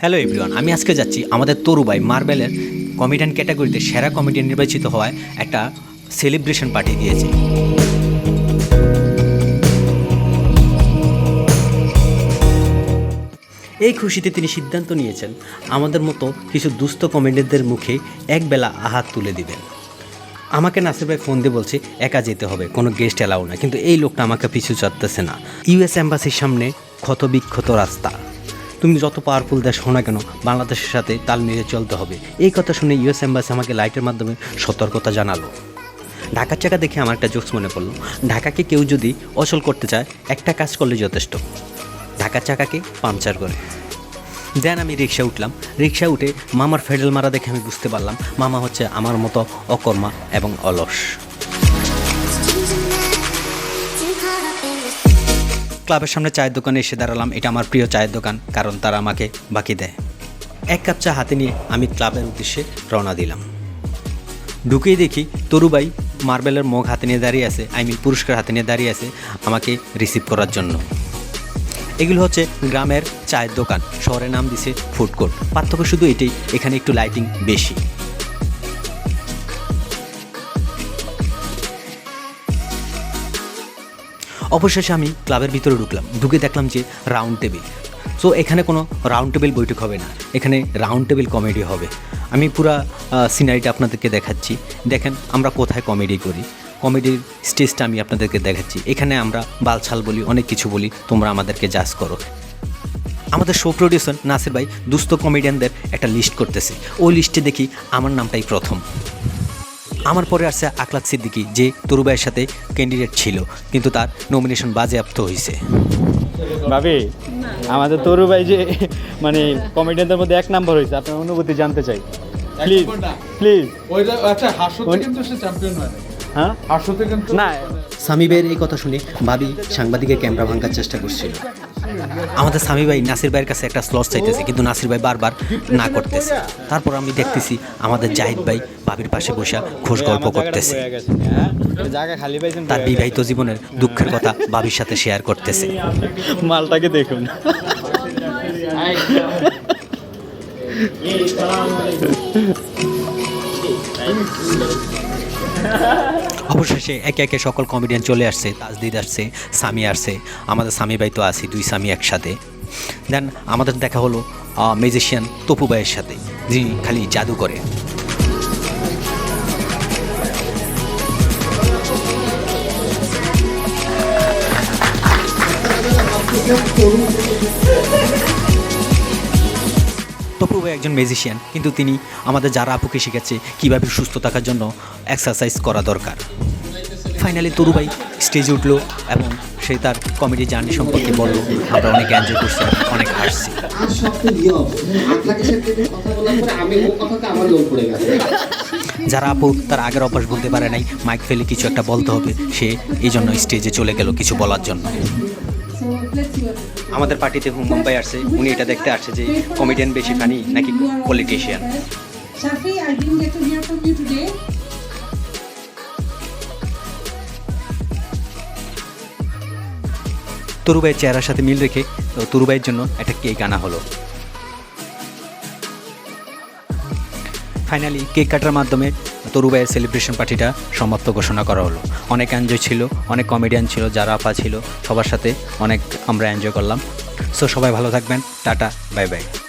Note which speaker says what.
Speaker 1: Hello everyone আমি আজকে যাচ্ছি আমাদের তরুবাই মার্বেলের কমেডিয়ান ক্যাটাগরিতে সেরা কমেডিয়ান নির্বাচিত হওয়ায় একটা সেলিব্রেশন পার্টি দিয়েছে। এই খুশিতে তিনি সিদ্ধান্ত নিয়েছেন, আমাদের মতো কিছু দুস্থ কমেডিয়ানদের মুখে একবেলা আহাত তুলে দিবেন। আমাকে নাসির ভাই ফোন দিয়ে বলছে, একা যেতে হবে, কোনো গেস্ট এলাও না কিন্তু এই লোকটা আমাকে পিছু চাটতেছে না। ইউএস অ্যাম্বাসির সামনে ক্ষত বিক্ষত রাস্তা। তুমি যত পাওয়ারফুল দেশ হো না কেন, বাংলাদেশের সাথে তাল মিলিয়ে চলতে হবে। এই কথা শুনে ইউএস অ্যাম্বাসি আমাকে লাইটের মাধ্যমে সতর্কতা জানালো। ঢাকার চাকা দেখে আমার একটা জোকস মনে পড়ল। ঢাকাকে কেউ যদি অচল করতে চায়, একটা কাজ করলে যথেষ্ট। ঢাকার চাকাকে পাংচার করে। দেন আমি রিক্সা উঠলাম। রিক্সা উঠে মামার ফেডেল মারা দেখে আমি বুঝতে পারলাম, মামা হচ্ছে আমার মতো অকর্মা এবং অলস। ক্লাবের সামনে চায়ের দোকানে এসে দাঁড়ালাম। এটা আমার প্রিয় চায়ের দোকান, কারণ তারা আমাকে বাকি দেয়। এক কাপ চা হাতে নিয়ে আমি ক্লাবের উদ্দেশ্যে রওনা দিলাম। ঢুকেই দেখি তরুবাই মার্বেলের মগ হাতে নিয়ে দাঁড়িয়ে আছে, আই মিন পুরস্কার হাতে নিয়ে দাঁড়িয়ে আছে আমাকে রিসিভ করার জন্য। এগুলো হচ্ছে গ্রামের চায়ের দোকান, শহরের নাম দিছে ফুড কোর্ট পার্থক্য শুধু এটাই, এখানে একটু লাইটিং বেশি। অবশেষে আমি ক্লাবের ভিতরে ঢুকলাম। ঢুকে দেখলাম যে রাউন্ড টেবিল সো এখানে কোনো রাউন্ড টেবিল বৈঠক হবে না। এখানে রাউন্ড টেবিল কমেডি হবে। আমি পুরা সিনারিটা আপনাদেরকে দেখাচ্ছি। দেখেন, আমরা কোথায় কমেডি করি। কমেডির স্টেজটা আমি আপনাদেরকে দেখাচ্ছি। এখানে আমরা বালছাল বলি, অনেক কিছু বলি। তোমরা আমাদেরকে জাজ করো। আমাদের শো প্রডিউসার নাসির ভাই দুস্থ কমেডিয়ানদের একটা লিস্ট করতেছে। ওই লিস্টে দেখি আমার নামটাই প্রথম। আমার পরে আসছে আকলাক সিদ্দিকি যে তরুবাইয়ের সাথে ক্যান্ডিডেট ছিল কিন্তু তার নমিনেশন বাজেয়াপ্ত হয়েছে
Speaker 2: ভাবি আমাদের তরু ভাই যে মানে কমেডিয়ানদের মধ্যে এক নাম্বার হয়েছে আপনার অনুভূতি জানতে চাই। প্লিজ প্লিজ
Speaker 3: আচ্ছা কিন্তু সে চ্যাম্পিয়ন হয় না।
Speaker 2: হ্যাঁ?
Speaker 3: কিন্তু
Speaker 2: না।
Speaker 1: সামি এই কথা শুনে ভাবি সাংবাদিকের ক্যামেরা ভাঙার চেষ্টা করছিল। আমাদের স্বামী ভাই নাসির ভাইয়ের কাছে একটা স্লট চাইতেছে কিন্তু নাসির ভাই বারবার না করতেছে। তারপর আমি দেখতেছি আমাদের জাহিদ ভাই ভাবির পাশে বসে খোশ গল্প করতেছে।
Speaker 2: হ্যাঁ? জায়গা খালি পাইছেন
Speaker 1: তার বিবাহিত জীবনের দুঃখের কথা ভাবির সাথে শেয়ার করতেছে।
Speaker 2: মালটাকে দেখুন।
Speaker 1: অবশেষে একে একে সকল কমেডিয়ান চলে আসছে, তাজদিদ আসছে, সামি আসছে। আমাদের স্বামী ভাই তো আছি, দুই স্বামী একসাথে। দেন আমাদের দেখা হলো মেজিশিয়ান তপু ভাইয়ের সাথে, যিনি খালি জাদু করে। তপু ভাই একজন ম্যাজিশিয়ান কিন্তু তিনি আমাদের যারা আপুকে শেখাচ্ছে কীভাবে সুস্থ থাকার জন্য এক্সারসাইজ করা দরকার। ফাইনালি তরু ভাই স্টেজে উঠল এবং সে তার কমেডি জার্নি সম্পর্কে বলল আমরা অনেক এনজয় করছি অনেক হাসছি।
Speaker 4: গেছে।
Speaker 1: যারা আপু তার আগের অভ্যাস বলতে পারে নাই মাইক ফেলে কিছু একটা বলতে হবে সে এই জন্য স্টেজে চলে গেল কিছু বলার জন্য। আমাদের পার্টিতে হুম মুম্বাই আসছে উনি এটা দেখতে আসছে যে কমেডিয়ান বেশি ফানি নাকি politician
Speaker 5: Shafi, I didn't get to hear from you today.
Speaker 1: তরুবাইয়ের চেহারার সাথে মিল রেখে তো তরুবাইয়ের জন্য একটা কেক আনা হলো ফাইনালি কেক কাটার মাধ্যমে তরুবাইয়ের সেলিব্রেশন পার্টিটা সমাপ্ত ঘোষণা করা হলো। অনেক এনজয় ছিল, অনেক কমেডিয়ান ছিল, যারা আপা ছিল, সবার সাথে অনেক আমরা এনজয় করলাম। সো সবাই ভালো থাকবেন। Tata bye bye